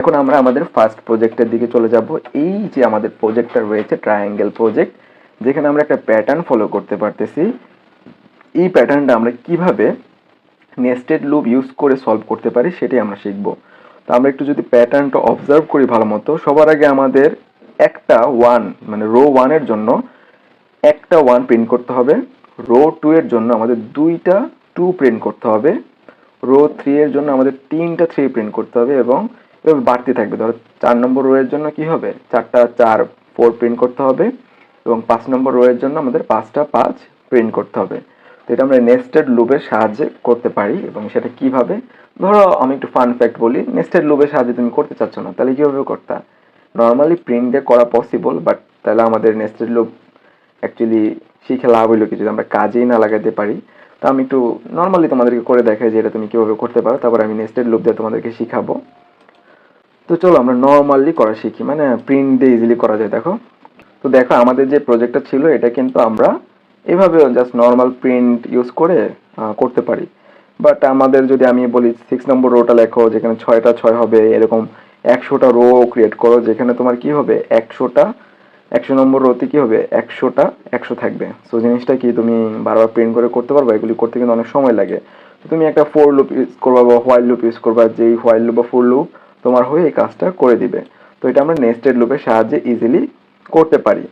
এখন আমরা আমাদের ফার্স্ট প্রজেক্টের দিকে চলে যাব। এই যে আমাদের প্রজেক্টটা রয়েছে ট্রায়াঙ্গেল প্রজেক্ট যেখানে আমরা একটা প্যাটার্ন ফলো করতে পারতেছি। এই প্যাটার্নটা আমরা কীভাবে নেস্টেড লুপ ইউজ করে সলভ করতে পারি সেটাই আমরা শিখব। তো আমরা একটু যদি প্যাটার্নটা অবজার্ভ করি ভালো মতো, সবার আগে আমাদের একটা ওয়ান মানে রো ওয়ানের জন্য একটা ওয়ান প্রিন্ট করতে হবে। রো টু এর জন্য আমাদের দুইটা টু প্রিন্ট করতে হবে। রো থ্রি এর জন্য আমাদের তিনটা থ্রি প্রিন্ট করতে হবে এবং এভাবে বাড়তে থাকবে। ধরো চার নম্বর রোয়ের জন্য কি হবে? চারটা চার ফোর প্রিন্ট করতে হবে এবং পাঁচ নম্বর রোয়ের জন্য আমাদের পাঁচটা পাঁচ প্রিন্ট করতে হবে। তো এটা আমরা নেস্টেড লুপের সাহায্যে করতে পারি এবং সেটা কীভাবে? ধরো আমি একটু ফান ফ্যাক্ট বলি নেস্টেড লুপের সাহায্যে তুমি করতে চাচ্ছ না, তাহলে কীভাবে করতে? নর্মালি প্রিন্ট দিয়ে করা পসিবল বাট তাহলে আমাদের নেস্টেড লুপ অ্যাকচুয়ালি শিখে লাভ হইল কি যদি আমরা কাজেই না লাগাতে পারি। তো আমি একটু নর্মালি তোমাদেরকে করে দেখাই যে এটা তুমি কীভাবে করতে পারো, তারপর আমি নেস্টেড লুপ দিয়ে তোমাদেরকে শিখাবো। তো চলো আমরা নর্মালি করা শিখি মানে প্রিন্ট দিয়ে ইজিলি করা যায়, দেখো। তো দেখো, আমাদের যে প্রজেক্টটা ছিল, এটা কিন্তু আমরা এভাবে জাস্ট নর্মাল প্রিন্ট ইউজ করে করতে পারি। বাট আমাদের যদি আমি বলি সিক্স নম্বর রোটা লেখো, যেখানে ছয়টা ছয় হবে, এরকম একশোটা রো ক্রিয়েট করো, যেখানে তোমার কি হবে? একশোটা, একশো নম্বর রোতে কি হবে? একশোটা, একশো থাকবে। সো জিনিসটা কি, তুমি বারবার প্রিন্ট করে করতে পারবে, এগুলি করতে কিন্তু অনেক সময় লাগে। তো তুমি একটা ফোর লুপ ইউজ করবা বা হোয়াইল লুপ ইউজ করবা, যেই হোয়াইল লুপ বা ফোর লুপ তোমার হয়ে এই কাজটা করে দিবে। তো এটা আমরা নেস্টেড লুপের সাহায্যে ইজিলি করতে পারি।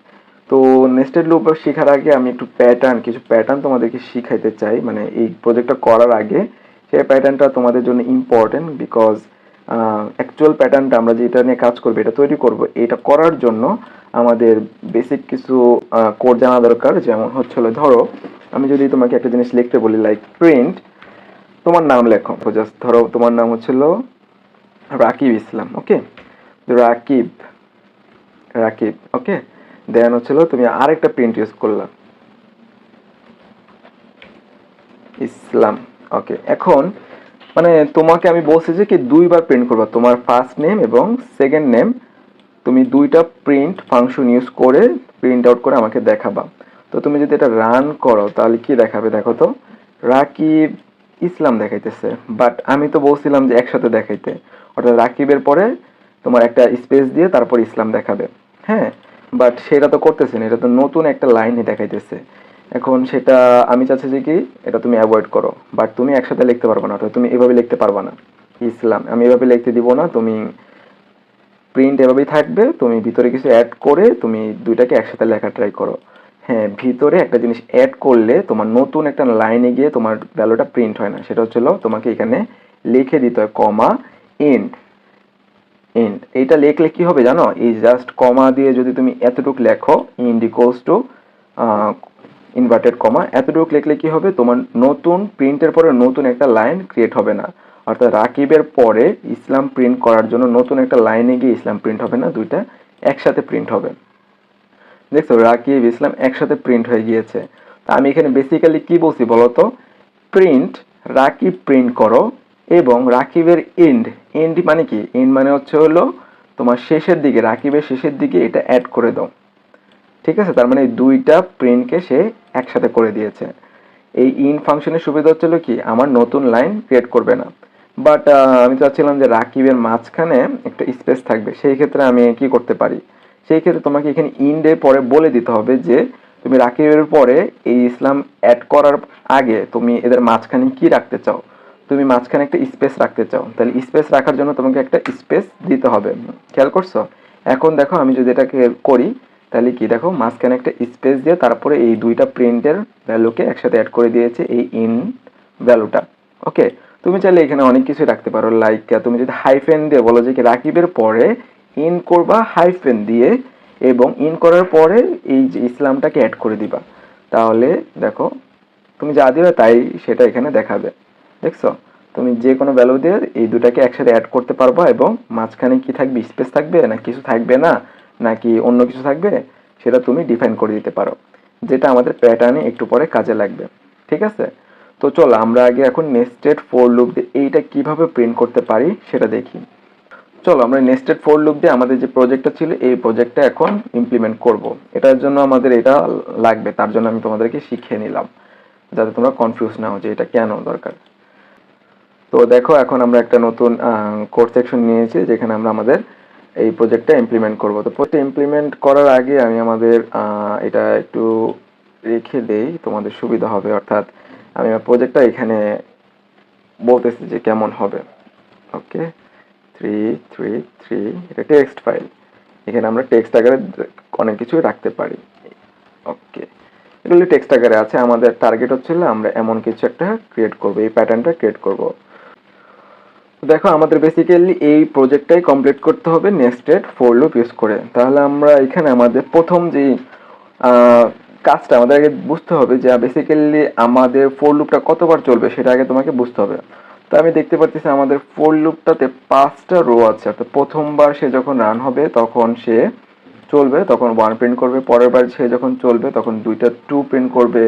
তো নেস্টেড লুপ শেখার আগে আমি একটু প্যাটার্ন কিছু প্যাটার্ন তোমাদেরকে শিখাইতে চাই। মানে এই প্রজেক্টটা করার আগে সেই প্যাটার্নটা তোমাদের জন্য ইম্পর্টেন্ট বিকজ অ্যাকচুয়াল প্যাটার্নটা আমরা যেটা নিয়ে কাজ করব, এটা তৈরি করব, এটা করার জন্য আমাদের বেসিক কিছু কোড জানা দরকার। যেমন হচ্ছিল ধরো, আমি যদি তোমাকে একটা জিনিস লিখতে বলি লাইক প্রিন্ট তোমার নাম লেখো। জাস্ট ধরো তোমার নাম হচ্ছিল রাকিব ইসলাম, ওকে? রাকিব রাকিব, ওকে? দেন হচ্ছিল তুমি আরেকটা প্রিন্ট ইউজ করলা। ইসলাম, ওকে? এখন মানে তোমাকে আমি বলছি যে কি দুইবার প্রিন্ট করবা, তোমার ফার্স্ট নেম এবং সেকেন্ড নেম তুমি দুইটা প্রিন্ট ফাংশন ইউজ করে প্রিন্ট আউট করে আমাকে দেখাবা। তো তুমি যদি এটা রান করো, তাহলে কি দেখাবে দেখো তো? রাকিব ইসলাম দেখাইতেছে বাট আমি তো বলছিলাম যে একসাথে দেখাইতে। অর্থাৎ রাকিবের পরে তোমার একটা স্পেস দিয়ে তারপর ইসলাম দেখাবে। হ্যাঁ? বাট সেটা তো করতেছে না, এটা তো নতুন একটা লাইনই দেখাইতেছে। এখন সেটা আমি চাচ্ছি যে কি, এটা তুমি অ্যাভয়েড করো। বাট তুমি একসাথে লিখতে পারবে না, অর্থাৎ তুমি এভাবে লিখতে পারবে না। ইসলাম, আমি এভাবে লিখতে দিব না, তুমি প্রিন্ট এভাবেই থাকবে, তুমি ভিতরে কিছু অ্যাড করে তুমি দুইটাকে একসাথে লেখা ট্রাই করো। হ্যাঁ ভিতরে একটা জিনিস অ্যাড করলে তোমার নতুন একটা লাইনে গিয়ে তোমার ভ্যালুটা প্রিন্ট হয় না। সেটা হচ্ছিল তোমাকে এখানে লিখে দিতে হয় কমা এন্ড এন্ড এইটা লিখলে কি হবে জানো? এই জাস্ট কমা দিয়ে যদি তুমি এতটুকু লেখো end equals to inverted comma এতটুকু লিখলে কি হবে? তোমার নতুন প্রিন্টের পরে নতুন একটা লাইন ক্রিয়েট হবে না। অর্থাৎ রাকিবের পরে ইসলাম প্রিন্ট করার জন্য নতুন একটা লাইনে গিয়ে ইসলাম প্রিন্ট হবে না, দুইটা একসাথে প্রিন্ট হবে। দেখছ, রাকিব, ইসলাম একসাথে প্রিন্ট হয়ে গিয়েছে। তা আমি এখানে বেসিক্যালি কি বলছি বলতো? প্রিন্ট রাকিব প্রিন্ট করো এবং রাকিবের এন্ড এন্ড মানে কি? এন্ড মানে হচ্ছে হলো তোমার শেষের দিকে, রাকিবের শেষের দিকে এটা অ্যাড করে দাও। ঠিক আছে? তার মানে দুইটা প্রিন্টকে সে একসাথে করে দিয়েছে। এই ইন ফাংশনের সুবিধা হচ্ছিল কি? আমার নতুন লাইন ক্রিয়েট করবে না। বাট আমি চাচ্ছিলাম যে রাকিবের মাঝখানে একটা স্পেস থাকবে। সেই ক্ষেত্রে আমি কি করতে পারি? সেই ক্ষেত্রে তোমাকে এখানে ইন্ডে পরে বলে দিতে হবে যে তুমি রাকিবের পরে এই ইসলাম অ্যাড করার আগে তুমি এদের মাঝখানে কি রাখতে চাও? তুমি মাঝখানে একটা স্পেস রাখতে চাও, তাহলে স্পেস রাখার জন্য তোমাকে একটা স্পেস দিতে হবে। খেয়াল করছ? এখন দেখো আমি যদি এটাকে করি, তাহলে কি দেখো, মাঝখানে একটা স্পেস দিয়ে তারপরে এই দুইটা প্রিন্টের ভ্যালুকে একসাথে অ্যাড করে দিয়েছে এই ইন ভ্যালুটা ওকে তুমি চাইলে এখানে অনেক কিছু রাখতে পারো লাইক তুমি যদি হাইফেন দিয়ে বলো যে কি রাকিবের পরে ইন করবা হাইফেন দিয়ে এবং ইন করার পরে এই যে ইসলামটাকে অ্যাড করে দিবা। তাহলে দেখো, তুমি যা দিবে তাই সেটা এখানে দেখাবে। দেখছ? তুমি যে কোনো ভ্যালু দিয়ে এই দুটাকে একসাথে অ্যাড করতে পারবা এবং মাঝখানে কি থাকবে? স্পেস থাকবে? না কিছু থাকবে না? নাকি অন্য কিছু থাকবে? সেটা তুমি ডিফাইন করে দিতে পারো। যেটা আমাদের প্যাটার্নে একটু পরে কাজে লাগবে। ঠিক আছে? তো চলো, আমরা আগে এখন নেস্টেড ফোর লুপ দিয়ে এইটা কীভাবে প্রিন্ট করতে পারি সেটা দেখি। চলো, আমরা নেস্টেড ফোর লুপ দিয়ে আমাদের যে প্রজেক্টটা ছিল, এই প্রজেক্টটা এখন ইমপ্লিমেন্ট করব। এটার জন্য আমাদের এটা লাগবে, তার জন্য আমি তোমাদেরকে শিখিয়ে নিলাম। যাতে তোমরা কনফিউজ না হও যে এটা কেন দরকার। তো দেখো, এখন আমরা একটা নতুন কোড সেকশন নিয়েছি, যেখানে আমরা আমাদের এই প্রজেক্টটা ইমপ্লিমেন্ট করব। তো প্রজেক্টটা ইমপ্লিমেন্ট করার আগে আমি আমাদের এটা একটু রেখে দেই, তোমাদের সুবিধা হবে। অর্থাৎ আমি আমার প্রজেক্টটা এখানে বলতেছি যে কেমন হবে। ওকে থ্রি থ্রি থ্রি এটা টেক্সট ফাইল এখানে আমরা টেক্সট আকারে অনেক কিছু রাখতে পারি। ওকে এগুলি টেক্সট আকারে আছে। আমাদের টার্গেট হচ্ছিল আমরা এমন কিছু একটা ক্রিয়েট করব, এই প্যাটার্নটা ক্রিয়েট করব। দেখো, আমাদের বেসিক্যালি এই প্রজেক্টটাই কমপ্লিট করতে হবে নেক্সটেড ফোর লুপ ইউজ করে। তাহলে আমরা এখানে আমাদের প্রথম যে কাজটা, আমাদের আগে বুঝতে হবে যে বেসিক্যালি আমাদের ফোর লুপটা কতবার চলবে সেটা আগে তোমাকে বুঝতে হবে। তো আমি দেখতে পাচ্ছি আমাদের ফোর লুপটাতে পাঁচটা রো আছে। অর্থাৎ প্রথমবার সে যখন রান হবে, তখন সে চলবে, তখন ওয়ান প্রিন্ট করবে, পরের বার সে যখন চলবে, তখন দুইটা টু প্রিন্ট করবে,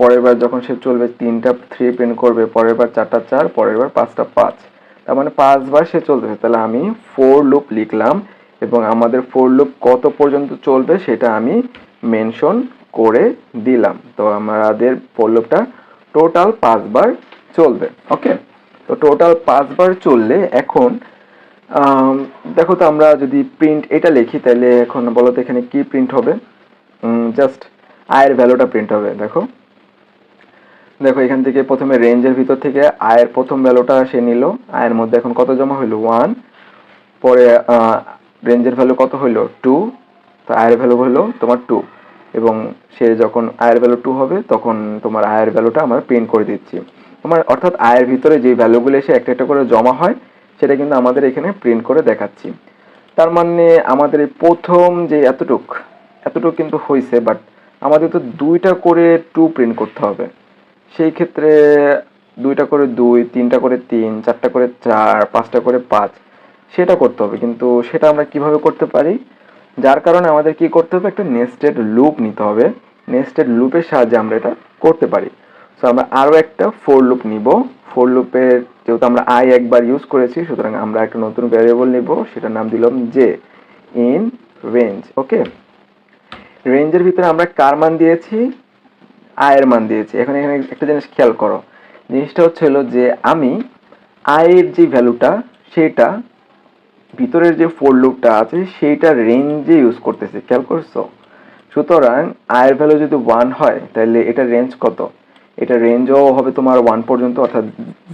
পরের বার যখন সে চলবে, তিনটা থ্রি প্রিন্ট করবে, পরের বার চারটা চার, পরের বার পাঁচটা পাঁচ। তার মানে পাঁচবার সে চলতেছে তাহলে আমি ফোর লুপ লিখলাম এবং আমাদের ফোর লুপ কত পর্যন্ত চলবে সেটা আমি মেনশন করে দিলাম। তো আমাদের ফোর লুপটা টোটাল পাঁচবার চলবে। ওকে তো টোটাল পাঁচবার চললে এখন দেখো তো আমরা যদি প্রিন্ট এটা লিখি, তাহলে এখন বলো তো এখানে কি প্রিন্ট হবে? জাস্ট আয়ের ভ্যালুটা প্রিন্ট হবে। দেখো। দেখো, এখান থেকে প্রথমে রেঞ্জের ভিতর থেকে আয়ের প্রথম ভ্যালুটা সে নিল। আয়ের মধ্যে এখন কত জমা হইল? ওয়ান পরে রেঞ্জের ভ্যালু কত হইল? টু তো আয়ের ভ্যালু হলো তোমার টু এবং সে যখন আয়ের ভ্যালু টু হবে, তখন তোমার আয়ের ভ্যালুটা আমরা প্রিন্ট করে দিচ্ছি। তোমার, অর্থাৎ আয়ের ভিতরে যে ভ্যালুগুলো এসে একটা একটা করে জমা হয়, সেটা কিন্তু আমাদের এখানে প্রিন্ট করে দেখাচ্ছি। তার মানে আমাদের এই প্রথম যে এতটুক এতটুক কিন্তু হয়েছে বাট আমাদের তো দুইটা করে টু প্রিন্ট করতে হবে। সেই ক্ষেত্রে দুইটা করে দুই, তিনটা করে তিন, চারটা করে চার, পাঁচটা করে পাঁচ, সেটা করতে হবে। কিন্তু সেটা আমরা কীভাবে করতে পারি? যার কারণে আমাদের কি করতে হবে? একটা নেস্টেড লুপ নিতে হবে। নেস্টেড লুপের সাহায্যে আমরা এটা করতে পারি। সো আমরা আরও একটা ফোর লুপ নিব। ফোর লুপের যেহেতু আমরা আই একবার ইউজ করেছি, সুতরাং আমরা একটা নতুন ভ্যারিয়েবল নিব। সেটার নাম দিলাম জে ইন রেঞ্জ ওকে রেঞ্জের ভিতরে আমরা কার মান দিয়েছি? আয়ের মান দিয়েছি। এখন এখানে একটা জিনিস খেয়াল করো। জিনিসটা হচ্ছে হলো যে আমি আয়ের যে ভ্যালুটা, সেটা ভিতরের যে ফোর লুপটা আছে, সেইটা রেঞ্জে ইউজ করতেছি। খেয়াল করছ? সুতরাং আয়ের ভ্যালু যদি ওয়ান হয়, তাহলে এটা রেঞ্জ কত? এটা রেঞ্জও হবে তোমার ওয়ান পর্যন্ত, অর্থাৎ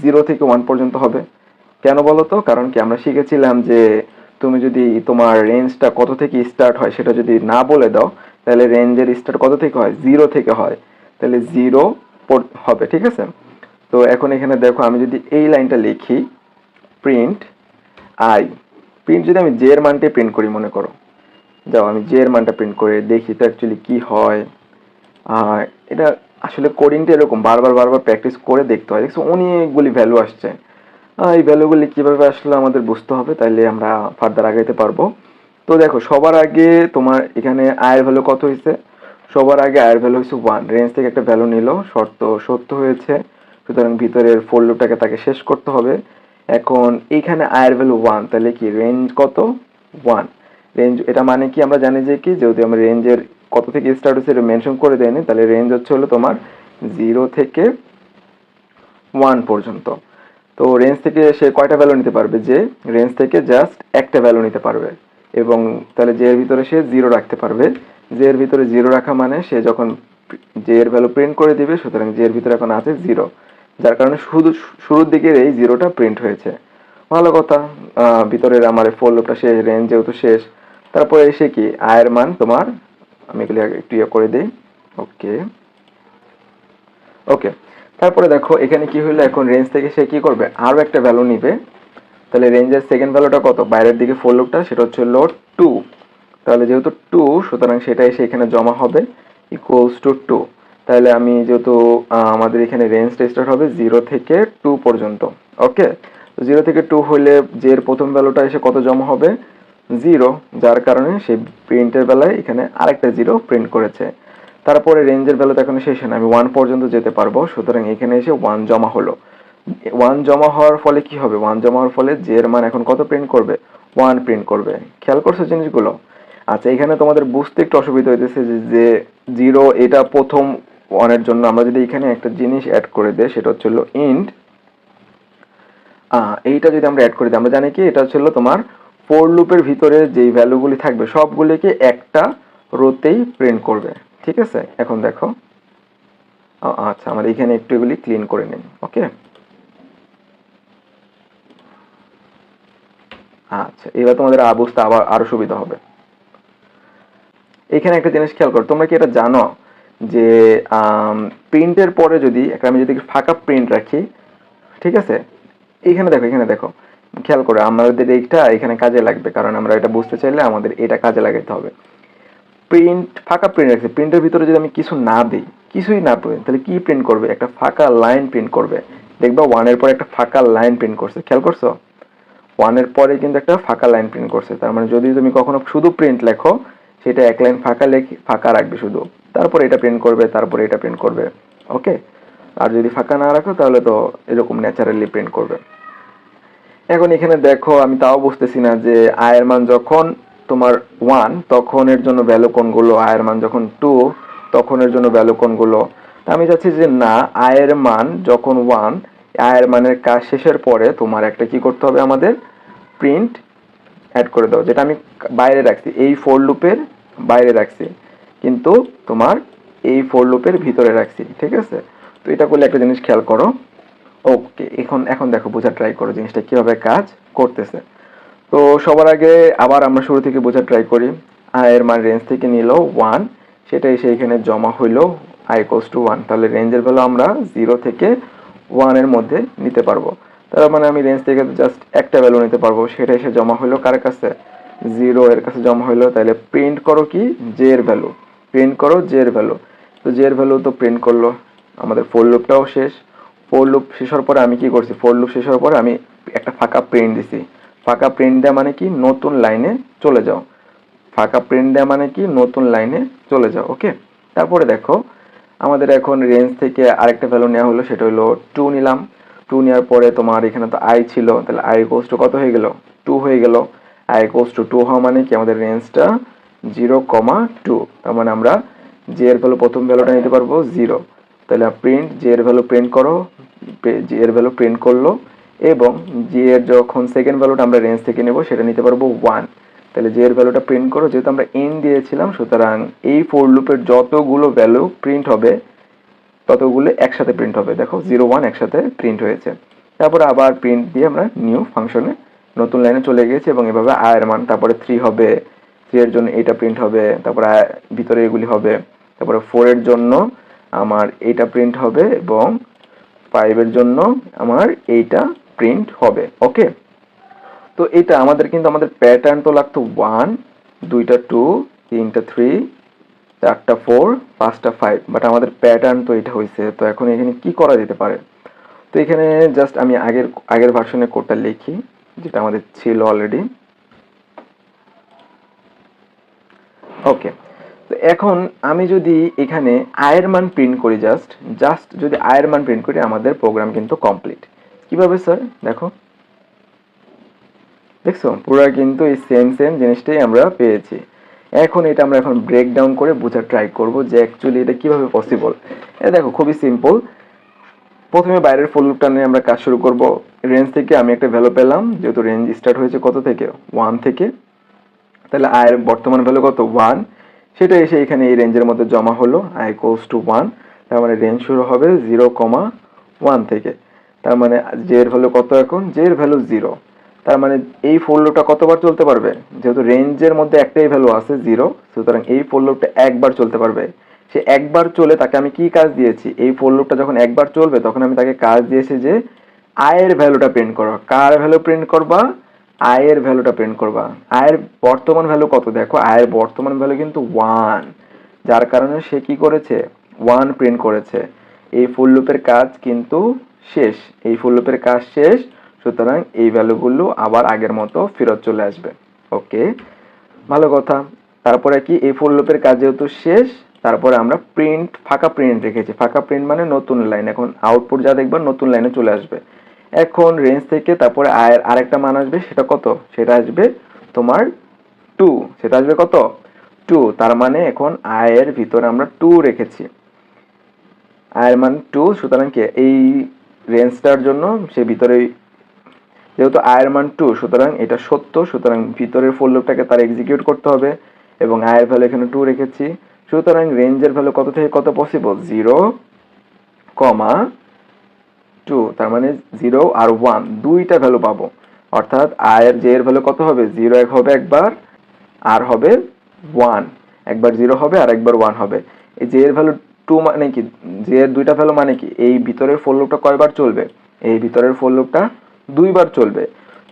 জিরো থেকে ওয়ান পর্যন্ত হবে। কেন বলো তো? কারণ কি আমরা শিখেছিলাম যে তুমি যদি তোমার রেঞ্জটা কত থেকে স্টার্ট হয়, সেটা যদি না বলে দাও, তাহলে রেঞ্জের স্টার্ট কত থেকে হয়? জিরো থেকে হয়। তাহলে জিরো হবে, ঠিক আছে? তো এখন এখানে দেখো, আমি যদি এই লাইনটা লিখি প্রিন্ট আই প্রিন্ট যদি আমি জে এর মানটাই প্রিন্ট করি, মনে করো। যাও, আমি জে এর মানটা প্রিন্ট করে দেখি তো অ্যাকচুয়ালি কি হয়। এটা আসলে কোডিংটা এরকম, বারবার বারবার প্র্যাকটিস করে দেখতে হয়। দেখছ, অনেকগুলি ভ্যালু আসছে। এই ভ্যালুগুলি কীভাবে আসলে আমাদের বুঝতে হবে, তাইলে আমরা ফার্দার আগাইতে পারব। তো দেখো, সবার আগে তোমার এখানে আয়ের ভ্যালু কত হয়েছে সবার আগে আয়ের ভ্যালু হয়েছে ওয়ান রেঞ্জ থেকে একটা ভ্যালু নিল, শর্ত সত্য হয়েছে। সুতরাং ভিতরের ফোর তাকে শেষ করতে হবে। এখন এইখানে আয়ের ভ্যালু ওয়ান তাহলে কি রেঞ্জ কত? ওয়ান রেঞ্জ এটা মানে কি? আমরা জানি যে কি যদি আমরা রেঞ্জের কত থেকে স্টার্ট হচ্ছে এটা মেনশন করে দেয়নি, তাহলে রেঞ্জ হচ্ছে হলো তোমার জিরো থেকে ওয়ান পর্যন্ত। তো রেঞ্জ থেকে সে কয়টা ভ্যালু নিতে পারবে? যে রেঞ্জ থেকে জাস্ট একটা ভ্যালু নিতে পারবে। এবং তাহলে যে ভিতরে সে জিরো রাখতে পারবে। যে এর ভিতরে জিরো রাখা মানে সে যখন যে এর ভ্যালু প্রিন্ট করে দিবে, সুতরাং যে এর ভিতরে এখন আছে জিরো যার কারণে শুধু শুরুর দিকের এই জিরোটা প্রিন্ট হয়েছে। ভালো কথা ভিতরের আমার ফোর লুপটা শেষ রেঞ্জ যেহেতু শেষ, তারপরে এসে কি আয়ের মান তোমার, আমি এগুলি একটু ইয়ে করে দিই। ওকে ওকে তারপরে দেখো, এখানে কি হলো, এখন রেঞ্জ থেকে সে কি করবে, আরও একটা ভ্যালু নিবে। তাহলে রেঞ্জের সেকেন্ড ভ্যালুটা কত? বাইরের দিকে ফোর লুপটা সেটা হচ্ছে হলো টু তাহলে যেহেতু টু সুতরাং সেটা এসে এখানে জমা হবে ইকুয়ালস টু টু তাহলে আমি যেহেতু আমাদের এখানে রেঞ্জটা স্টার্ট হবে জিরো থেকে টু পর্যন্ত ওকে তো জিরো থেকে টু হলে এর প্রথম ভ্যালুটা এসে কত জমা হবে? জিরো যার কারণে সে প্রিন্টের বেলায় এখানে আরেকটা জিরো প্রিন্ট করেছে। তারপরে রেঞ্জের ভ্যালু তো এখন শেষ না আমি ওয়ান পর্যন্ত যেতে পারব, সুতরাং এখানে এসে ওয়ান জমা হলো। ওয়ান জমা হওয়ার ফলে কি হবে? ওয়ান জমা হওয়ার ফলে এর মান এখন কত প্রিন্ট করবে? ওয়ান প্রিন্ট করবে। খেয়াল করছ জিনিসগুলো? আচ্ছা এখানে তোমাদের বুঝতে একটু অসুবিধা হইতেছে যে- জিরো এটা প্রথম ওয়ানের জন্য আমরা যদি এখানে একটা জিনিস অ্যাড করে দেয় সেটা হচ্ছে হলো ইন্ট এইটা যদি আমরা অ্যাড করে দিই, আমরা জানি কি, এটা ছিল তোমার ফোর লুপের ভিতরে যেই ভ্যালুগুলি থাকবে, সবগুলিকে একটা রোতেই প্রিন্ট করবে, ঠিক আছে? এখন দেখো। আচ্ছা আমরা এখানে একটু এগুলি ক্লিন করে নিন ওকে আচ্ছা এবার তোমাদের বুঝতে আবার আরও সুবিধা হবে। এখানে একটা জিনিস খেয়াল করো, তোমরা কি এটা জানো যে প্রিন্টের পরে যদি আমি যদি ফাঁকা প্রিন্ট রাখি, ঠিক আছে? এখানে দেখো এখানে দেখো, খেয়াল করো, আমাদের এইটা এখানে কাজে লাগবে, কারণ আমরা এটা বুঝতে চাইলে আমাদের এটা কাজে লাগাতে হবে। প্রিন্ট ফাঁকা প্রিন্ট রাখছে প্রিন্টের ভিতরে যদি আমি কিছু না দিই, কিছুই না প্রিন্ট তাহলে কি প্রিন্ট করবে? একটা ফাঁকা লাইন প্রিন্ট করবে। দেখবা ওয়ানের পরে একটা ফাঁকা লাইন প্রিন্ট করছে, খেয়াল করছ? ওয়ানের পরে কিন্তু একটা ফাঁকা লাইন প্রিন্ট করছে, তার মানে যদি তুমি কখনো শুধু প্রিন্ট লেখো সেটা এক লাইন ফাঁকা লেখি, ফাঁকা রাখবে শুধু। তারপরে এটা প্রিন্ট করবে, তারপরে এটা প্রিন্ট করবে। ওকে আর যদি ফাঁকা না রাখো, তাহলে তো এরকম ন্যাচারালি প্রিন্ট করবে। এখন এখানে দেখো, আমি তাও বুঝতেছি না যে আয়ের মান যখন তোমার ওয়ান তখন এর জন্য ভ্যালু কোনগুলো? আয়ের মান যখন টু তখন এর জন্য ভ্যালু কোনগুলো? আমি চাচ্ছি যে না আয়ের মান যখন ওয়ান আয়ের মানের কাজ শেষের পরে তোমার একটা কি করতে হবে আমাদের? প্রিন্ট অ্যাড করে দাও, যেটা আমি বাইরে রাখছি, এই ফোর লুপের বাইরে রাখছি, কিন্তু তোমার এই ফোর লুপের ভিতরে রাখছি, ঠিক আছে? তো এটা করলে একটা জিনিস খেয়াল করো। ওকে এখন এখন দেখো, বোঝার ট্রাই করো জিনিসটা কীভাবে কাজ করতেছে। তো সবার আগে আবার আমরা শুরু থেকে বোঝার ট্রাই করি। আয়ের মান রেঞ্জ থেকে নিল ওয়ান সেটা এসে এখানে জমা হইল আই কোস টু ওয়ান তাহলে রেঞ্জের ভ্যালু আমরা জিরো থেকে ওয়ানের মধ্যে নিতে পারব। তার মানে আমি রেঞ্জ থেকে জাস্ট একটা ভ্যালু নিতে পারব, সেটা এসে জমা হইল কার কাছে? জিরো এর কাছে জমা হইল তাহলে প্রিন্ট করো কি? জে এর ভ্যালু প্রিন্ট করো জে এর ভ্যালু তো জে এর ভ্যালু তো প্রিন্ট করল, আমাদের ফোর লুপটাও শেষ। ফোর লুপ শেষ হওয়ার পরে আমি কি করছি? ফোর লুপ শেষ হওয়ার পরে আমি একটা ফাঁকা প্রিন্ট দিছি। ফাঁকা প্রিন্ট দেওয়া মানে কি? নতুন লাইনে চলে যাও। ফাঁকা প্রিন্ট দেওয়া মানে কি? নতুন লাইনে চলে যাও ওকে তারপরে দেখো, আমাদের এখন রেঞ্জ থেকে আরেকটা ভ্যালু নেওয়া হলো, সেটা হলো টু নিলাম। টু নেওয়ার পরে তোমার এখানে তো আই ছিল, তাহলে আই কোস টু কত হয়ে গেল? টু হয়ে গেল। আই কোস টু টু হওয়া মানে কি? আমাদের রেঞ্জটা জিরো কমা টু তার মানে আমরা জে এর ভ্যালু প্রথম ভ্যালুটা নিতে পারব জিরো তাহলে প্রিন্ট জে এর ভ্যালু প্রিন্ট করো জে এর ভ্যালু প্রিন্ট করল, এবং জে এর যখন সেকেন্ড ভ্যালুটা আমরা রেঞ্জ থেকে নেব, সেটা নিতে পারব ওয়ান তাহলে জে এর ভ্যালুটা প্রিন্ট করো, যেহেতু আমরা এন দিয়েছিলাম, সুতরাং এই ফোর লুপের যতগুলো ভ্যালু প্রিন্ট হবে ততগুলো একসাথে প্রিন্ট হবে। দেখো জিরো ওয়ান একসাথে প্রিন্ট হয়েছে। তারপরে আবার প্রিন্ট দিয়ে আমরা নিউ ফাংশনে নতুন লাইনে চলে গেছি এবং এভাবে আয়ের মান, তারপরে থ্রি হবে থ্রি এর জন্য এইটা প্রিন্ট হবে, তারপরে ভিতরে এগুলি হবে, তারপরে ফোর এর জন্য আমার এইটা প্রিন্ট হবে এবং ফাইভের জন্য আমার এইটা প্রিন্ট হবে ওকে তো এটা আমাদের কিন্তু আমাদের প্যাটার্ন তো লাগতো ওয়ান দুইটা টু তিনটা থ্রি চারটা ফোর পাঁচটা ফাইভ বাট আমাদের প্যাটার্ন তো এটা হয়েছে তো এখন এখানে কি করা যেতে পারে? তো এখানে জাস্ট আমি আগের আগের ভার্সনে কোডটা লিখি, যেটা আমাদের ছিল অলরেডি ওকে তো এখন আমি যদি এখানে আয়ের মান প্রিন্ট করি জাস্ট জাস্ট যদি আয়ের মান প্রিন্ট করি, আমাদের প্রোগ্রাম কিন্তু কমপ্লিট কীভাবে স্যার দেখো। দেখছ? পুরো কিন্তু এই সেম সেম জিনিসটাই আমরা পেয়েছি। এখন এটা আমরা এখন ব্রেক ডাউন করে বোঝার ট্রাই করব যে অ্যাকচুয়ালি এটা কীভাবে পসিবল এটা দেখো, খুবই সিম্পল প্রথমে বাইরের ফুল লুপটা নিয়ে আমরা কাজ শুরু করব। রেঞ্জ থেকে আমি একটা ভ্যালু পেলাম, যেহেতু রেঞ্জ স্টার্ট হয়েছে কত থেকে? ওয়ান থেকে। তাহলে আয়ের বর্তমান ভ্যালু কত? ওয়ান সেটা এসে এখানে এই রেঞ্জের মধ্যে জমা হলো। আই কোস টু ওয়ান তার মানে রেঞ্জ শুরু হবে জিরো কমা ওয়ান থেকে। তার মানে জের ভ্যালু কত এখন? জের ভ্যালু জিরো তার মানে এই ফোর কতবার চলতে পারবে? যেহেতু রেঞ্জের মধ্যে একটাই ভ্যালু আছে জিরো সুতরাং এই ফোর একবার চলতে পারবে। সে একবার চলে তাকে আমি কি কাজ দিয়েছি? এই ফোর যখন একবার চলবে, তখন আমি তাকে কাজ দিয়েছি যে আয়ের ভ্যালুটা প্রিন্ট করো। কার ভ্যালু প্রিন্ট করবা? আয়ের ভ্যালুটা প্রিন্ট করবা। আয়ের বর্তমান ভ্যালু কত? দেখো আয়ের বর্তমান ভ্যালু কিন্তু ওয়ান যার কারণে সে কি করেছে? ওয়ান প্রিন্ট করেছে। এই ফুল লুপের কাজ কিন্তু শেষ। এই ফুল লুপের কাজ শেষ। সুতরাং এই ভ্যালুগুলো আবার আগের মতো ফেরত চলে আসবে। ওকে? ভালো কথা। তারপরে কি? এই ফুল লুপের কাজ যেহেতু শেষ, তারপরে আমরা প্রিন্ট ফাঁকা প্রিন্ট রেখেছি। ফাঁকা প্রিন্ট মানে নতুন লাইন এখন আউটপুট যা দেখবেন নতুন লাইনে চলে আসবে। এখন রেঞ্জ থেকে তারপরে আয়ের আরেকটা মান আসবে, সেটা কত? সেটা আসবে তোমার টু সেটা আসবে কত? টু তার মানে এখন আয়ের ভিতরে আমরা টু রেখেছি। আয়ের মান টু সুতরাং কি? এই রেঞ্জটার জন্য সে ভিতরে যেহেতু আয়ের মান টু সুতরাং এটা সত্য, সুতরাং ভিতরের ফোর লুপটাকে তার এক্সিকিউট করতে হবে এবং আয়ের ভ্যালু এখানে টু রেখেছি। সুতরাং রেঞ্জের ভ্যালু কত থেকে কত পসিবল জিরো কমা টু তার মানে জিরো আর ওয়ান দুইটা ভ্যালু পাবো। অর্থাৎ আয়ের জে এর ভ্যালু কত হবে? জিরো এক হবে একবার আর হবে ওয়ান একবার জিরো হবে আর একবার ওয়ান হবে। এই জে এর ভ্যালু টু মানে কি? জে এর দুইটা ভ্যালু মানে কি? এই ভিতরের ফোর লুপটা কয়বার চলবে? এই ভিতরের ফোর লুপটা দুইবার চলবে।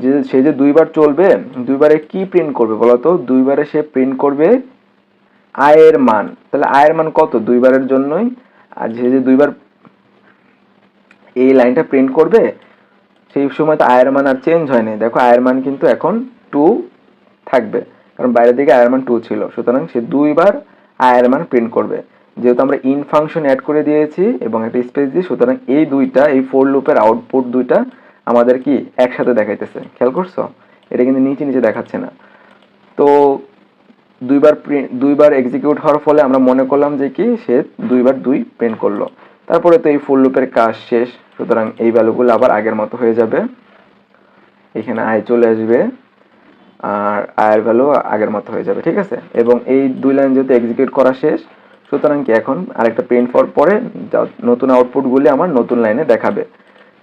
যে, সে যে দুইবার চলবে, দুইবারে কি প্রিন্ট করবে বলতো? দুইবারে সে প্রিন্ট করবে আয়ের মান। তাহলে আয়ের মান কত? দুইবারের জন্যই। আর সে যে দুইবার এই লাইনটা প্রিন্ট করবে, সেই সময় তো আয়ের মান আর চেঞ্জ হয়নি দেখো, আয়ের মান কিন্তু এখন টু থাকবে। কারণ বাইরের দিকে আয়ের মান টু ছিল। সুতরাং সে দুইবার আয়ের মান প্রিন্ট করবে। যেহেতু আমরা ইন ফাংশন অ্যাড করে দিয়েছি এবং একটা স্পেস দিই সুতরাং এই দুইটা, এই ফোর লুপের আউটপুট দুইটা আমাদের কি একসাথে দেখাইতেছে? খেয়াল করছ? এটা কিন্তু নিচে নিচে দেখাচ্ছে না। তো দুইবার প্রিন্ট দুইবার এক্সিকিউট হওয়ার ফলে আমরা মনে করলাম যে কি, সে দুইবার দুই প্রিন্ট করল। তারপরে তো এই ফুল লুপের কাজ শেষ, সুতরাং এই ভ্যালুগুলো আবার আগের মতো হয়ে যাবে। এখানে আয় চলে আসবে, আর আয়ের ভ্যালু আগের মতো হয়ে যাবে, ঠিক আছে? এবং এই দুই লাইন যেহেতু এক্সিকিউট করা শেষ, সুতরাং কি এখন আরেকটা প্রিন্ট ফর পরে নতুন আউটপুটগুলি আমার নতুন লাইনে দেখাবে।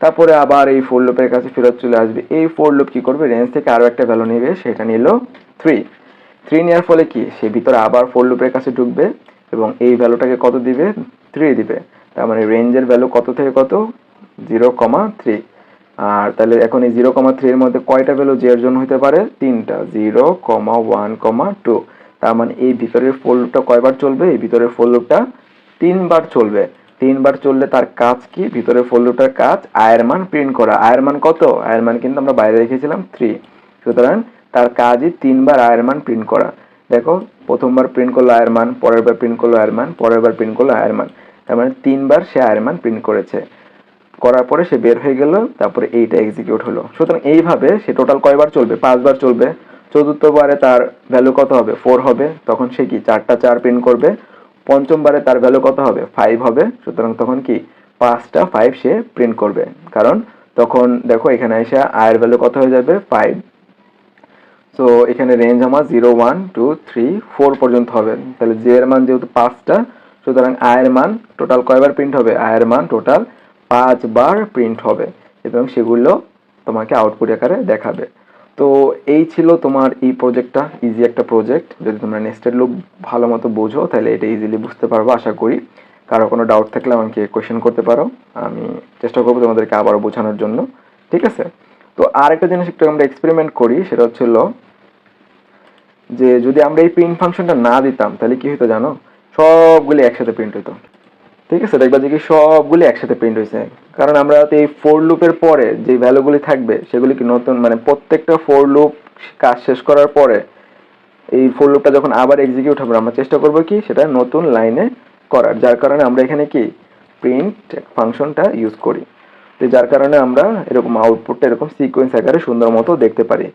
তারপরে আবার এই ফোর লুপের কাছে ফেরত চলে আসবে। এই ফোর লুপ কি করবে? রেঞ্জ থেকে আরও একটা ভ্যালু নেবে, সেটা নিল থ্রি থ্রি নেওয়ার ফলে কি? সে ভিতরে আবার ফোর লুপের কাছে ঢুকবে এবং এই ভ্যালুটাকে কত দিবে? থ্রি দিবে। তার মানে রেঞ্জের ভ্যালু কত থেকে কত? জিরো কমা থ্রি আর তাহলে এখন এই জিরো কমা থ্রির মধ্যে কয়টা ভ্যালু এর জন্য হতে পারে? তিনটা। Zero comma one comma two তার মানে এই ভিতরের ফোর লুপটা কয়বার চলবে? এই ভিতরের ফোর লুপটা তিনবার চলবে। তিনবার চললে তার কাজ কি? ভিতরে ফোর লুপটার কাজ আয়ের মান প্রিন্ট করা। আয়ের মান কত? আয়ের মান কিন্তু আমরা বাইরে রেখেছিলাম থ্রি সুতরাং তার কাজই তিনবার আয়ের মান প্রিন্ট করা। দেখো, প্রথমবার প্রিন্ট করল আয়ের মান পরের বার প্রিন্ট করল আয়ের মান পরের বার প্রিন্ট করল আয়ের মান তার মানে তিনবার সে আয়ের মান প্রিন্ট করেছে। করার পরে সে বের হয়ে গেল, তারপরে এইটা এক্সিকিউট হলো। সুতরাং এইভাবে সে টোটাল কয়বার চলবে? পাঁচবার চলবে। চতুর্থবারে তার ভ্যালু কত হবে? ফোর হবে। তখন সে কি? চারটা চার প্রিন্ট করবে। পঞ্চমবারে তার ভ্যালু কত হবে? ফাইভ হবে। সুতরাং তখন কি? পাঁচটা ফাইভ সে প্রিন্ট করবে। কারণ তখন দেখো এখানে এসে আয়ের ভ্যালু কত হয়ে যাবে? ফাইভ সো এখানে রেঞ্জ আমার zero one two three four পর্যন্ত হবে। তাহলে জে এর মান যেহেতু পাঁচটা, সুতরাং আয়ের মান টোটাল কয়বার প্রিন্ট হবে? আয়ের মান টোটাল পাঁচবার প্রিন্ট হবে। এবং সেগুলো তোমাকে আউটপুট আকারে দেখাবে। তো এই ছিল তোমার এই প্রজেক্টটা ইজি একটা প্রজেক্ট যদি তোমরা নেক্সটের লুক ভালো মতো বোঝো, তাহলে এটা ইজিলি বুঝতে পারব, আশা করি। কারও কোনো ডাউট থাকলে আমাকে কোয়েশ্চেন করতে পারো। আমি চেষ্টা করব তোমাদেরকে আবারও বোঝানোর জন্য। ঠিক আছে? তো আর একটা জিনিস একটু আমরা এক্সপেরিমেন্ট করি, সেটা হচ্ছিল যে যদি আমরা এই প্রিন্ট ফাংশনটা না দিতাম, তাহলে কি হতো জানো? সবগুলি একসাথে প্রিন্ট হতো ঠিক আছে? দেখবা যে কি সবগুলি একসাথে প্রিন্ট হয়েছে কারণ আমরা তো এই ফোর লুপের পরে যে ভ্যালুগুলি থাকবে, সেগুলি কি নতুন? মানে প্রত্যেকটা ফোর লুপ কাজ শেষ করার পরে এই ফোর লুপটা যখন আবার এক্সিকিউট হবে, আমরা চেষ্টা করব কি? সেটা নতুন লাইনে করার। যার কারণে আমরা এখানে কি? প্রিন্ট ফাংশনটা ইউজ করি। তো যার কারণে আমরা এরকম আউটপুটটা এরকম সিকোয়েন্স আকারে সুন্দর মতো দেখতে পারি।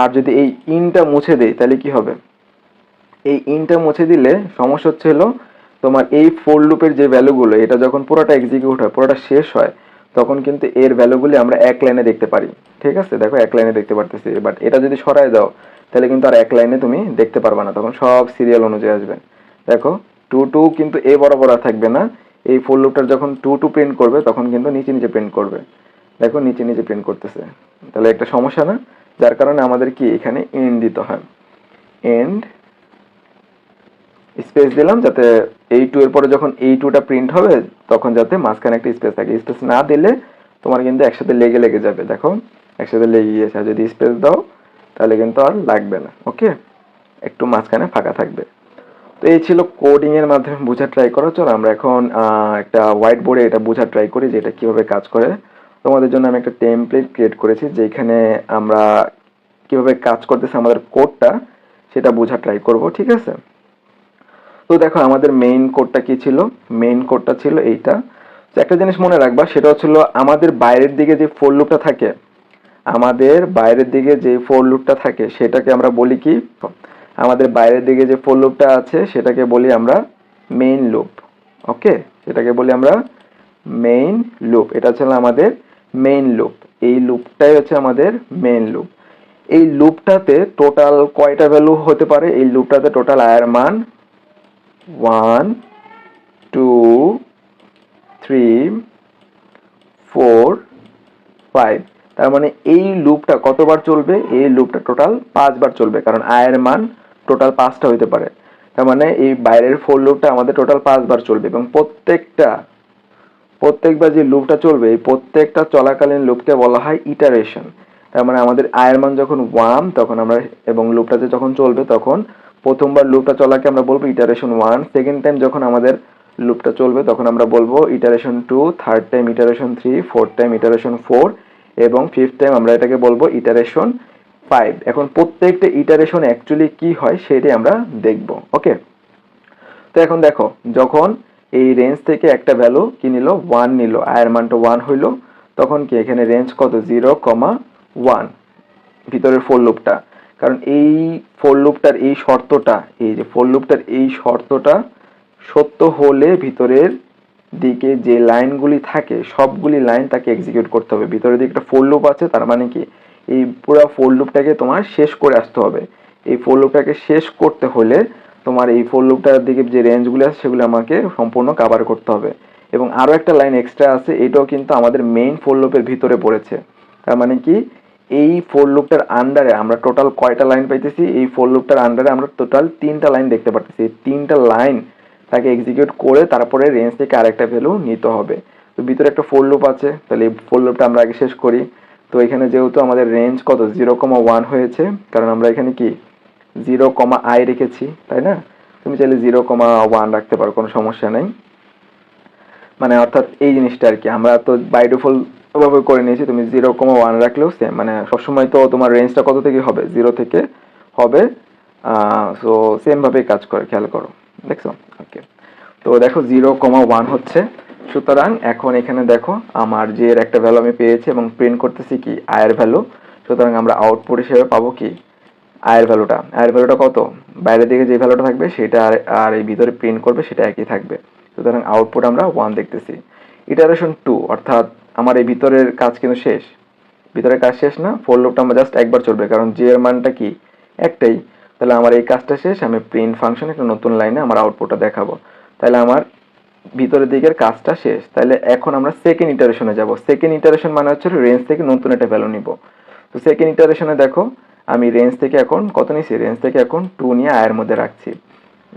আর যদি এই ইনটা মুছে দেই, তাহলে কি হবে? এই ইনটা মুছে দিলে সমস্যা হচ্ছে হলো তোমার এই ফোর লুপের যে ভ্যালুগুলো এটা যখন পুরোটা এক্সিকিউট হয়, পুরোটা শেষ হয়, তখন কিন্তু এর ভ্যালুগুলি আমরা এক লাইনে দেখতে পারি। ঠিক আছে? দেখো, এক লাইনে দেখতে পারতেছি। বাট এটা যদি সরায় দাও, তাহলে কিন্তু আর এক লাইনে তুমি দেখতে পারবে না। তখন সব সিরিয়াল অনুযায়ী আসবে। দেখো টু টু কিন্তু এ বরাবর থাকবে না। এই ফোর লুপটার যখন টু টু প্রিন্ট করবে, তখন কিন্তু নিচে নিচে প্রিন্ট করবে। দেখো, নিচে নিচে প্রিন্ট করতেছে। তাহলে একটা সমস্যা না? যার কারণে আমাদের কি এখানে এন্ড দিতে হয়? এন্ড স্পেস দিলাম যাতে এই টু এর পরে যখন এই টুটা প্রিন্ট হবে, তখন যাতে মাঝখানে একটা স্পেস থাকে। স্পেস না দিলে তোমার কিন্তু একসাথে লেগে লেগে যাবে। দেখো, একসাথে লেগে গিয়েছে। যদি স্পেস দাও, তাহলে কিন্তু আর লাগবে না। ওকে একটু মাঝখানে ফাঁকা থাকবে। তো এই ছিল কোডিং এর মাধ্যমে বোঝা ট্রাই করা। চলো আমরা এখন একটা হোয়াইট বোর্ডে এটা বোঝা ট্রাই করি যে এটা কীভাবে কাজ করে। তোমাদের জন্য আমি একটা টেমপ্লেট ক্রিয়েট করেছি, যেখানে আমরা কীভাবে কাজ করতেছে আমাদের কোডটা সেটা বোঝা ট্রাই করব। ঠিক আছে? তো দেখো, আমাদের মেইন কোডটা কি ছিল? মেইন কোডটা ছিল এইটা। তো একটা জিনিস মনে রাখবা, সেটা হচ্ছিল আমাদের বাইরের দিকে যে ফোর লুপটা থাকে, আমাদের বাইরের দিকে যে ফোর লুপটা থাকে, সেটাকে আমরা বলি কি? আমাদের বাইরের দিকে যে ফোর লুপটা আছে, সেটাকে বলি আমরা মেইন লুপ ওকে সেটাকে বলি আমরা মেইন লুপ এটা ছিল আমাদের মেইন লুপ এই লুপটাই হচ্ছে আমাদের মেন লুপ এই লুপটাতে টোটাল কয়টা ভ্যালু হতে পারে? এই লুপটাতে টোটাল আয়ের মান one two three four five তার মানে এই লুপটা কতবার চলবে? এই লুপটা টোটাল পাঁচবার চলবে। কারণ আয়ের মান টোটাল পাঁচটা হইতে পারে। তার মানে এই বাইরের ফোর লুপটা আমাদের টোটাল পাঁচবার চলবে এবং প্রত্যেকটা, প্রত্যেকবার যে লুপটা চলবে, এই প্রত্যেকটা চলাকালীন লুপকে বলা হয় ইটারেশন তার মানে আমাদের আয়ের মান যখন ওয়ান তখন আমরা এবং লুপটাতে যখন চলবে, তখন প্রথমবার লুপটা চলাকে আমরা বলব ইটারেশন ওয়ান সেকেন্ড টাইম যখন আমাদের লুপটা চলবে তখন আমরা বলব iteration two third time iteration three fourth time iteration four এবং ফিফথ টাইম আমরা এটাকে বলব ইটারেশন ফাইভ এখন প্রত্যেকটা ইটারেশন অ্যাকচুয়ালি কি হয় সেটাই আমরা দেখব ওকে তো এখন দেখো, যখন এই রেঞ্জ থেকে একটা ভ্যালু কি নিল? ওয়ান নিল। আয়ের মানটা ওয়ান হইল। তখন কি এখানে রেঞ্জ কত? জিরো কমা ওয়ান ভিতরের ফোর লুপটা কারণ এই ফোর এই শর্তটা, এই যে ফোর এই শর্তটা সত্য হলে ভিতরের দিকে যে লাইনগুলি থাকে, সবগুলি লাইন তাকে এক্সিকিউট করতে হবে। ভিতরের দিকে একটা ফোর আছে, তার মানে কি? এই পুরো ফোর তোমার শেষ করে আসতে হবে। এই ফোর শেষ করতে হলে তোমার এই ফোর দিকে যে রেঞ্জগুলি আছে, সেগুলো আমাকে সম্পূর্ণ কাভার করতে হবে। এবং আরও একটা লাইন এক্সট্রা আছে, এটাও কিন্তু আমাদের মেইন ফোর ভিতরে পড়েছে। তার মানে কি? এই ফোর লুপটার আন্ডারে আমরা টোটাল কয়টা লাইন পাইতেছি? এই ফোর লুপটার আন্ডারে আমরা টোটাল তিনটা লাইন দেখতে পারতেছি। তিনটা লাইন তাকে এক্সিকিউট করে তারপরে রেঞ্জ থেকে আরেকটা ভ্যালু নিতে হবে। তো ভিতরে একটা ফোর লুপ আছে, তাহলে এই ফোর লুপটা আমরা আগে শেষ করি। তো এখানে যেহেতু আমাদের রেঞ্জ কত? জিরো কমা ওয়ান হয়েছে, কারণ আমরা এখানে কি? জিরো কমা আই রেখেছি, তাই না? তুমি চাইলে জিরো কমা ওয়ান রাখতে পারো, কোনো সমস্যা নেই। মানে অর্থাৎ এই জিনিসটা আর কি। আমরা তো বাই ডিফল্ট ভাবে করে নিয়েছি, তুমি জিরো কমা ওয়ান রাখলেও সেম মানে সবসময় তো তোমার রেঞ্জটা কত থেকে হবে? জিরো থেকে হবে সো সেমভাবেই কাজ করে, খেয়াল করো, দেখছ? ওকে তো দেখো জিরো কমা ওয়ান হচ্ছে, সুতরাং এখন এখানে দেখো আমার যে এর একটা ভ্যালু আমি পেয়েছি এবং প্রিন্ট করতেছি কি? আয়ের ভ্যালু সুতরাং আমরা আউটপুট হিসেবে পাবো কি? আয়ের ভ্যালুটা আয়ের ভ্যালুটা কত? বাইরের দিকে যে ভ্যালুটা থাকবে, সেটা আর আর এই ভিতরে প্রিন্ট করবে, সেটা একই থাকবে, সুতরাং আউটপুট আমরা ওয়ান দেখতেছি। ইটারেশন টু অর্থাৎ আমার এই ভিতরের কাজ কিন্তু শেষ। ভিতরের কাজ শেষ না ফোর লুপটা আমার জাস্ট একবার চলবে, কারণ জি এর মানটা কি? একটাই। তাহলে আমার এই কাজটা শেষ, আমি প্রিন্ট ফাংশন একটা নতুন লাইনে আমার আউটপুটটা দেখাবো। তাহলে আমার ভিতরের দিকের কাজটা শেষ। তাহলে এখন আমরা সেকেন্ড ইটারেশনে যাব। সেকেন্ড ইটারেশন মানে হচ্ছে রেঞ্জ থেকে নতুন একটা ভ্যালু নিব। তো সেকেন্ড ইটারেশনে দেখো, আমি রেঞ্জ থেকে এখন কত নিয়েছি? রেঞ্জ থেকে এখন টু নিয়ে আয়ের মধ্যে রাখছি।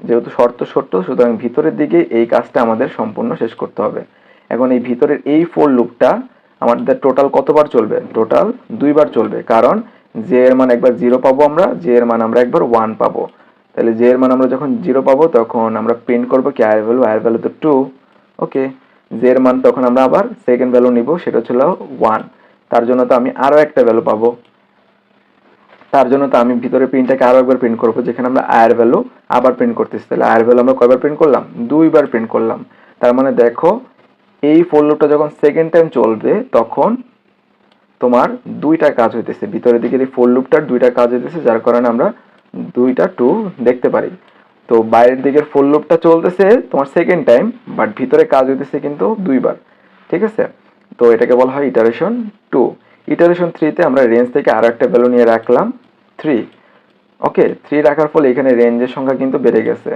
যেহেতু শর্ত শর্ত সুতরাং ভিতরের দিকে এই কাজটা আমাদের সম্পূর্ণ শেষ করতে হবে। এখন এই ভিতরের এই ফোর লুপটা আমাদের টোটাল কতবার চলবে? টোটাল দুইবার চলবে, কারণ জে এর মান একবার জিরো পাবো আমরা জে এর মান আমরা একবার ওয়ান পাবো। তাহলে জে এর মান আমরা যখন জিরো পাবো, তখন আমরা প্রিন্ট করব কি আয়ের ভ্যালু আয়ের ভ্যালু তো টু ওকে জে এর মান তখন আমরা আবার সেকেন্ড ভ্যালু নিব, সেটা ছিল ওয়ান তার জন্য তো আমি আরও একটা ভ্যালু পাবো। তার জন্য তো আমি ভিতরে প্রিন্টটাকে আরও একবার প্রিন্ট করব, যেখানে আমরা আয়ের ভ্যালু আবার প্রিন্ট করতেছি। তাহলে আয়ের ভ্যালু আমরা কয়বার প্রিন্ট করলাম? দুইবার প্রিন্ট করলাম। তার মানে দেখো এই ফোর লুপটা যখন সেকেন্ড টাইম চলবে, তখন তোমার দুইটা কাজ হইতেছে। ভিতরের দিকের এই ফোর লুপটার দুইটা কাজ হইতেছে, যার কারণে আমরা দুইটা টু দেখতে পারি। তো বাইরের দিকের ফোর লুপটা চলতেছে তোমার সেকেন্ড টাইম বাট ভিতরে কাজ হইতেছে কিন্তু দুইবার। ঠিক আছে? তো এটাকে বলা হয় ইটারেশন টু ইটারেশন থ্রিতে আমরা রেঞ্জ থেকে আরও একটা ভ্যালু নিয়ে রাখলাম থ্রি ওকে থ্রি রাখার ফলে এখানে রেঞ্জের সংখ্যা কিন্তু বেড়ে গেছে।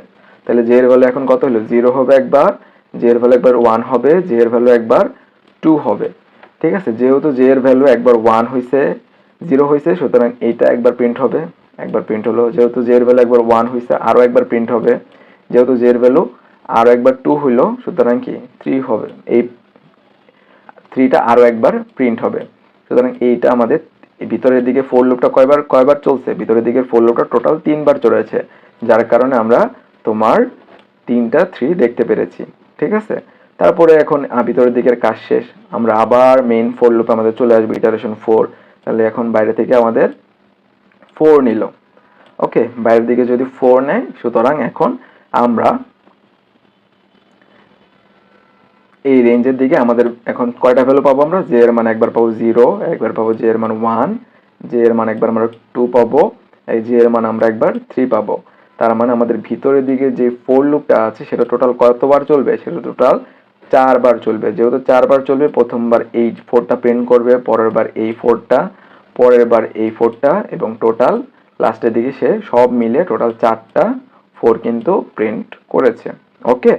তাহলে জে এর ভ্যালু এখন কত হলো? জিরো হবে একবার। জে এর ভ্যালু একবার ওয়ান হবে জে এর ভ্যালু একবার টু হবে। ঠিক আছে? যেহেতু জে এর ভ্যালু একবার ওয়ান হয়েছে জিরো হয়েছে সুতরাং এইটা একবার প্রিন্ট হবে। একবার প্রিন্ট হলো, যেহেতু জে এর ভ্যালু একবার ওয়ান হয়েছে আরও একবার প্রিন্ট হবে। যেহেতু জে এর ভ্যালু আরও একবার টু হইল, সুতরাং কি? থ্রি হবে। এই থ্রিটা আরও একবার প্রিন্ট হবে। সুতরাং এইটা আমাদের ভিতরের দিকে ফোর লুপটা কয়বার কয়বার চলছে? ভিতরের দিকে ফোর লুপটা টোটাল তিনবার চলেছে, যার কারণে আমরা তোমার তিনটা থ্রি দেখতে পেরেছি। ঠিক আছে? তারপরে এখন ভিতরের দিকের কাজ শেষ। আমরা আবার মেইন ফোর লুপে আমাদের চলে আসবে ইটারেশন ফোর তাহলে এখন বাইরে থেকে আমাদের ফোর নিল। ওকে বাইরের দিকে যদি ফোর নেয়, সুতরাং এখন আমরা এই রেঞ্জের দিকে আমাদের এখন কয়টা ভ্যালু পাবো আমরা? জে এর মান একবার পাবো জিরো একবার পাবো জে এর মান ওয়ান জে এর মান একবার আমরা টু পাবো, এই জে এর মান আমরা একবার থ্রি পাবো। তার মানে আমাদের ভিতরের দিকে যে ফোর লুপটা আছে, সেটা টোটাল কতবার চলবে? সেটা টোটাল চারবার চলবে। যেহেতু চারবার চলবে, প্রথমবার এই ফোরটা প্রিন্ট করবে পরের বার এই ফোরটা পরের বার এই ফোরটা এবং টোটাল লাস্টের দিকে সে সব মিলে টোটাল চারটা ফোর কিন্তু প্রিন্ট করেছে। ওকে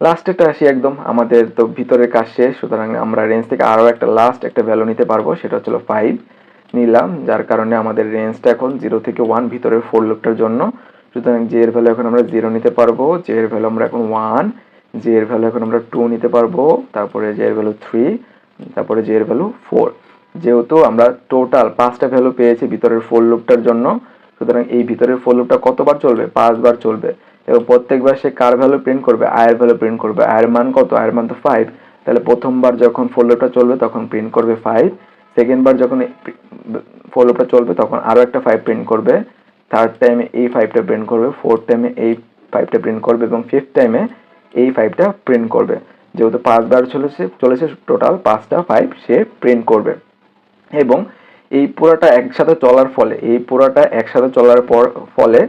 লাস্টেরটা আসি একদম। আমাদের তো ভিতরের কাজ শেষ, সুতরাং আমরা রেঞ্জ থেকে আরও একটা লাস্ট একটা ভ্যালু নিতে পারব, সেটা হচ্ছিল ফাইভ নিলাম, যার কারণে আমাদের রেঞ্জটা এখন জিরো থেকে ওয়ান ভিতরের ফোর লুকটার জন্য সুতরাং জে এর ভ্যালু এখন আমরা জিরো নিতে পারব জে এর ভ্যালু আমরা এখন ওয়ান জে এর ভ্যালু এখন আমরা টু নিতে পারব, তারপরে জে এর ভ্যালু থ্রি তারপরে জে এর ভ্যালু ফোর যেহেতু আমরা টোটাল পাঁচটা ভ্যালু পেয়েছি ভিতরের ফোর লুপটার জন্য, সুতরাং এই ভিতরের ফোর লুপটা কতবার চলবে? পাঁচবার চলবে। এবং প্রত্যেকবার সে কার ভ্যালু প্রিন্ট করবে? আয়ের ভ্যালু প্রিন্ট করবে। আয়ের মান কত? আয়ের মান তো ফাইভ তাহলে প্রথমবার যখন ফোর লুপটা চলবে, তখন প্রিন্ট করবে ফাইভ সেকেন্ড বার যখন ফোর লুপটা চলবে, তখন আরও একটা ফাইভ প্রিন্ট করবে। থার্ড টাইমে এই ফাইভটা প্রিন্ট করবে ফোর্থ টাইমে এই ফাইভটা প্রিন্ট করবে এবং ফিফথ টাইমে এই ফাইভটা প্রিন্ট করবে। যেহেতু পাঁচবার চলেছে চলেছে টোটাল পাঁচটা ফাইভ সে প্রিন্ট করবে। এবং এই পুরোটা একসাথে চলার ফলে, এই পুরোটা একসাথে চলার পর, ফলে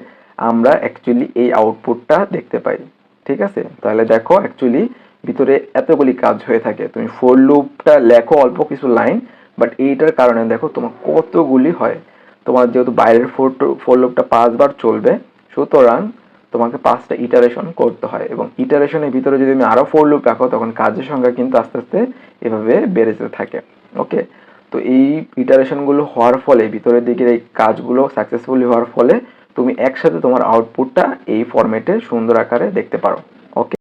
আমরা অ্যাকচুয়ালি এই আউটপুটটা দেখতে পাই। ঠিক আছে? তাহলে দেখো অ্যাকচুয়ালি ভিতরে এতগুলি কাজ হয়ে থাকে। তুমি ফোর লুপটা লেখো অল্প কিছু লাইন বাট এইটার কারণে দেখো তোমার কতগুলি হয়। তোমার যেহেতু বাইরের ফোর ফোর লুপটা পাঁচবার চলবে, সুতরাং তোমাকে পাঁচটা ইটারেশন করতে হয় এবং ইটারেশনের ভিতরে যদি তুমি আরও ফোর লুপ রাখো, তখন কাজের সংখ্যা কিন্তু আস্তে আস্তে এভাবে বেড়ে যেতে থাকে ওকে তো এই ইটারেশনগুলো হওয়ার ফলে, ভিতরের দিকের এই কাজগুলো সাকসেসফুলি হওয়ার ফলে, তুমি একসাথে তোমার আউটপুটটা এই ফরম্যাটে সুন্দর আকারে দেখতে পারো ওকে